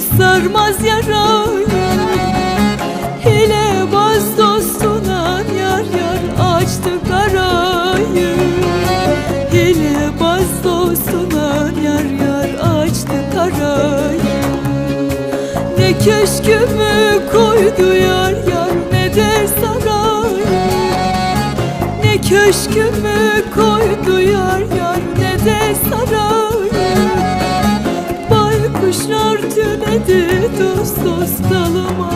sarmaz yarayı Hile baz dostuna yar yar açtı karayı. Hile baz dostuna yar yar açtı karayı. Ne köşkümü koydu yar yar ne de sarayı Ne köşkümü koydu yar Kuşlar tümedi dost dost dalama